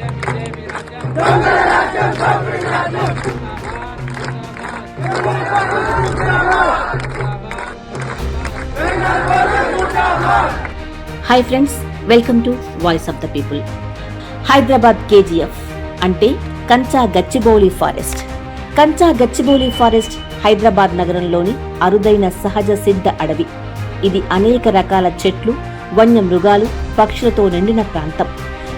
Hi friends welcome to voice of the people Hyderabad KGF అంటే Kancha Gachibowli forest. Kancha Gachibowli forest Hyderabad నగరంలోని అరుదైన సహజ సిద్ధ అడవి. ఇది అనేక రకాల చెట్లు వన్య మృగాలు పక్షులతో నిండిన ప్రాంతం.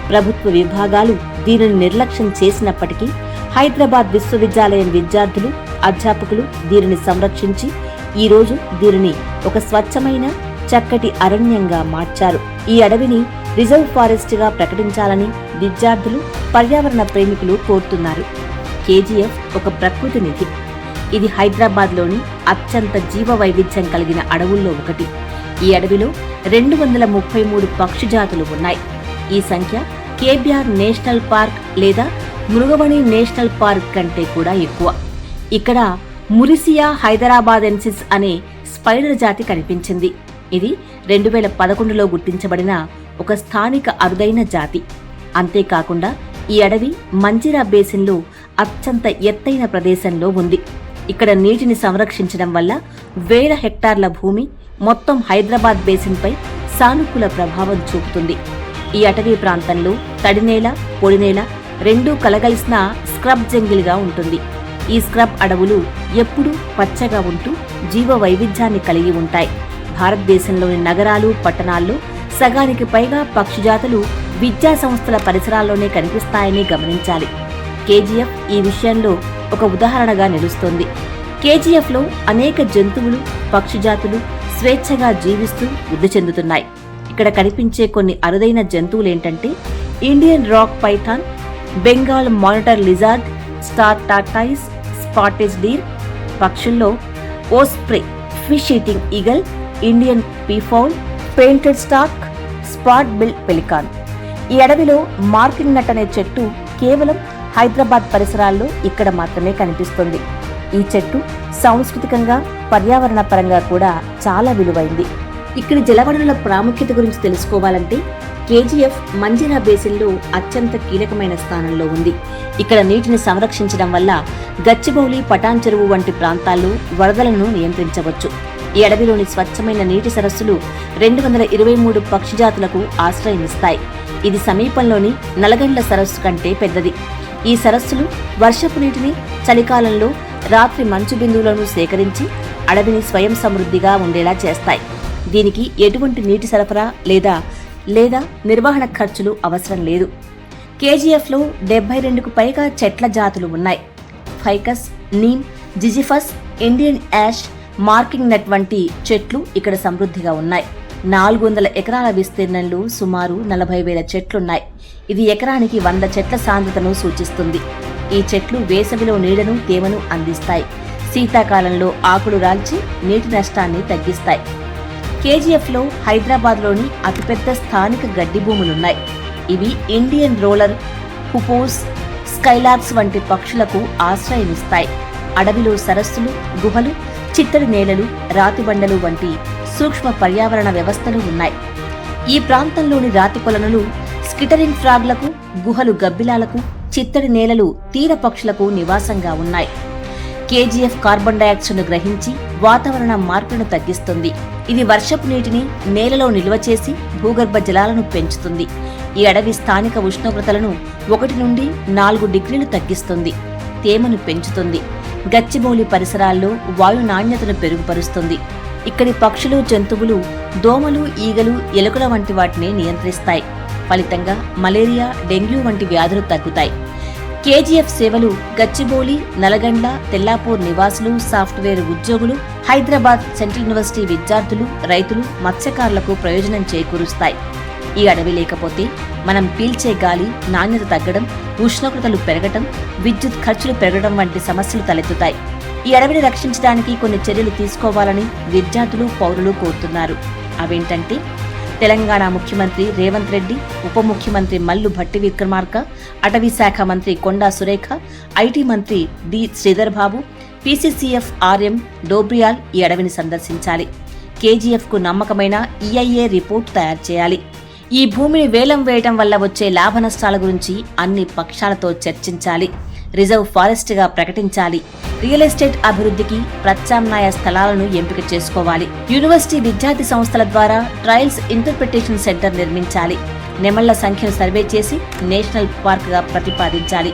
ప్రభుత్వ విభాగాలు దీనిని నిర్లక్ష్యం చేసినప్పటికీ హైదరాబాద్ విశ్వవిద్యాలయం విద్యార్థులు అధ్యాపకులు దీనిని సంరక్షించి ఈరోజు దీనిని ఒక స్వచ్ఛమైన చక్కటి అరణ్యంగా మార్చారు. ఈ అడవిని రిజర్వ్ ఫారెస్ట్గా ప్రకటించాలని విద్యార్థులు పర్యావరణ ప్రేమికులు కోరుతున్నారు. కేజీఎఫ్ ఒక ప్రకృతి నిధి. ఇది హైదరాబాద్లోని అత్యంత జీవ వైవిధ్యం కలిగిన అడవుల్లో ఒకటి. ఈ అడవిలో రెండు వందల ముప్పై మూడు పక్షి జాతులు ఉన్నాయి. ఈ సంఖ్య కేబిఆర్ నేషనల్ పార్క్ లేదా మృగవణి నేషనల్ పార్క్ కంటే కూడా ఎక్కువ. ఇక్కడ మురిసియా హైదరాబాదెన్సిస్ అనే స్పైడర్ జాతి కనిపించింది. ఇది రెండు వేల పదకొండులో గుర్తించబడిన ఒక స్థానిక అరుదైన జాతి. అంతేకాకుండా ఈ అడవి మంజిరా బేసిన్లో అత్యంత ఎత్తైన ప్రదేశంలో ఉంది. ఇక్కడ నీటిని సంరక్షించడం వల్ల వేల హెక్టార్ల భూమి మొత్తం హైదరాబాద్ బేసిన్పై సానుకూల ప్రభావం చూపుతుంది. ఈ అటవీ ప్రాంతంలో తడినేల పొడినేల రెండూ కలగలిసిన స్క్రబ్ జంగిల్గా ఉంటుంది. ఈ స్క్రబ్ అడవులు ఎప్పుడూ పచ్చగా ఉంటూ జీవ వైవిధ్యాన్ని కలిగి ఉంటాయి. భారతదేశంలోని నగరాలు పట్టణాల్లో సగానికి పైగా పక్షిజాతులు విద్యా సంస్థల పరిసరాల్లోనే కనిపిస్తాయని గమనించాలి. కేజీఎఫ్ ఈ విషయంలో ఒక ఉదాహరణగా నిలుస్తోంది. కేజీఎఫ్లో అనేక జంతువులు పక్షి జాతులు స్వేచ్ఛగా జీవిస్తూ వృద్ధి చెందుతున్నాయి. ఇక్కడ కనిపించే కొన్ని అరుదైన జంతువులేంటంటే Indian rock python Bengal monitor lizard star tortoise spotted deer పక్షుల్లో osprey fish eating eagle Indian peafowl painted stork spot bill pelican. ఈ అడవిలో మార్కింగ్ నట్ అనే చెట్టు కేవలం హైదరాబాద్ పరిసరాల్లో ఇక్కడ మాత్రమే కనిపిస్తుంది. ఈ చెట్టు సాంస్కృతికంగా పర్యావరణ పరంగా కూడా చాలా విలువైంది. ఇక్కడ జలవనరుల ప్రాముఖ్యత గురించి తెలుసుకోవాలంటే కేజీఎఫ్ మంజిరా బేసిన్లో అత్యంత కీలకమైన స్థానంలో ఉంది. ఇక్కడ నీటిని సంరక్షించడం వల్ల గచ్చిబౌలి పటాన్ చెరువు వంటి ప్రాంతాల్లో వరదలను నియంత్రించవచ్చు. ఈ అడవిలోని స్వచ్ఛమైన నీటి సరస్సులు రెండు వందల ఇరవై మూడు పక్షి జాతులకు ఆశ్రయమిస్తాయి. ఇది సమీపంలోని నలగండ్ల సరస్సు కంటే పెద్దది. ఈ సరస్సులు వర్షపు నీటిని చలికాలంలో రాత్రి మంచు బిందువులను సేకరించి అడవిని స్వయం సమృద్ధిగా ఉండేలా చేస్తాయి. దీనికి ఎటువంటి నీటి సరఫరా లేదా లేదా నిర్వహణ ఖర్చులు అవసరం లేదు. కేజీఎఫ్లో డెబ్బై రెండుకు పైగా చెట్ల జాతులు ఉన్నాయి. Ficus neem ziziphus Indian ash marking nut వంటి చెట్లు ఇక్కడ సమృద్ధిగా ఉన్నాయి. నాలుగు వందల ఎకరాల విస్తీర్ణంలో సుమారు నలభై వేల చెట్లున్నాయి. ఇది ఎకరానికి వంద చెట్ల సాంద్రతను సూచిస్తుంది. ఈ చెట్లు వేసవిలో నీడను తేమను అందిస్తాయి. శీతాకాలంలో ఆకులు రాల్చి నీటి నష్టాన్ని తగ్గిస్తాయి. కేజీఎఫ్లో హైదరాబాద్లోని అతిపెద్ద స్థానిక గడ్డి భూములున్నాయి. ఇవి ఇండియన్ రోలర్ హుపోస్ స్కైలాబ్స్ వంటి పక్షులకు ఆశ్రయమిస్తాయి. అడవిలో సరస్సులు గుహలు చిత్తడి నేలలు రాతిబండలు వంటి సూక్ష్మ పర్యావరణ వ్యవస్థలు ఉన్నాయి. ఈ ప్రాంతంలోని రాతి కొలనులు స్కిటరింగ్ ఫ్రాగ్లకు గుహలు గబ్బిలాలకు చిత్తడి నేలలు తీర పక్షులకు నివాసంగా ఉన్నాయి. కేజీఎఫ్ కార్బన్ డయాక్సైడ్ను గ్రహించి వాతావరణ మార్పులను తగ్గిస్తుంది. ఇది వర్షపు నీటిని నేలలో నిల్వ చేసి భూగర్భ జలాలను పెంచుతుంది. ఈ అడవి స్థానిక ఉష్ణోగ్రతలను ఒకటి నుండి నాలుగు డిగ్రీలు తగ్గిస్తుంది. తేమను పెంచుతుంది. గచ్చిబౌలి పరిసరాల్లో వాయు నాణ్యతను పెరుగుపరుస్తుంది ఇక్కడి పక్షులు జంతువులు దోమలు ఈగలు ఎలుకల వంటి వాటిని నియంత్రిస్తాయి. ఫలితంగా మలేరియా డెంగ్యూ వంటి వ్యాధులు తగ్గుతాయి. కేజీఎఫ్ సేవలు గచ్చిబౌలి నలగండ్ల తెల్లాపూర్ నివాసులు సాఫ్ట్వేర్ ఉద్యోగులు హైదరాబాద్ సెంట్రల్ యూనివర్సిటీ విద్యార్థులు రైతులు మత్స్యకారులకు ప్రయోజనం చేకూరుస్తాయి. ఈ అడవి లేకపోతే మనం పీల్చే గాలి నాణ్యత తగ్గడం ఉష్ణోగ్రతలు పెరగటం విద్యుత్ ఖర్చులు పెరగడం వంటి సమస్యలు తలెత్తుతాయి. ఈ అడవిని రక్షించడానికి కొన్ని చర్యలు తీసుకోవాలని విద్యార్థులు పౌరులు కోరుతున్నారు. అవేంటంటే తెలంగాణ ముఖ్యమంత్రి రేవంత్ రెడ్డి ఉప ముఖ్యమంత్రి మల్లు భట్టి విక్రమార్క అటవీ శాఖ మంత్రి కొండా సురేఖ ఐటీ మంత్రి D Sridhar Babu PCCF RM Dobriyal ఈ అడవిని సందర్శించాలి. కేజీఎఫ్కు నమ్మకమైన ఈఐఏ రిపోర్ట్ తయారు చేయాలి. ఈ భూమిని వేలం వేయటం వల్ల వచ్చే లాభ నష్టాల గురించి అన్ని పక్షాలతో చర్చించాలి. రిజర్వ్ ఫారెస్ట్గా ప్రకటించాలి. రియల్ ఎస్టేట్ అభివృద్ధికి ప్రత్యామ్నాయ స్థలాలను ఎంపిక చేసుకోవాలి. యూనివర్సిటీ విద్యార్థి సంస్థల ద్వారా ట్రయల్స్ ఇంటర్ప్రిటేషన్ సెంటర్ నిర్మించాలి. నెమళ్ళ సంఖ్యను సర్వే చేసి నేషనల్ పార్క్గా ప్రతిపాదించాలి.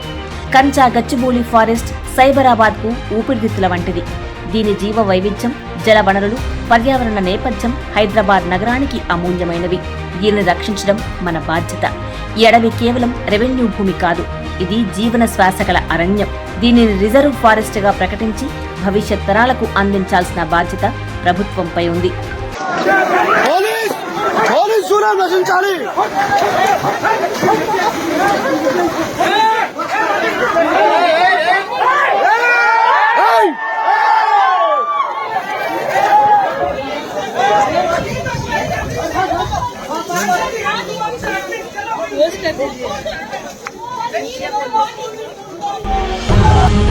కంచా గచ్చిబౌలి ఫారెస్ట్ సైబరాబాద్కు ఊపిరితిత్తుల వంటిది. దీని జీవ వైవిధ్యం జల వనరులు పర్యావరణ నేపథ్యం హైదరాబాద్ నగరానికి అమూల్యమైనవి. దీనిని రక్షించడం మన బాధ్యత. ఈ అడవి కేవలం రెవెన్యూ భూమి కాదు. ఇది జీవన శ్వాస గల అరణ్యం. దీనిని రిజర్వ్ ఫారెస్ట్గా ప్రకటించి భవిష్యత్ తరాలకు అందించాల్సిన బాధ్యత ప్రభుత్వంపై ఉంది. 你以为我是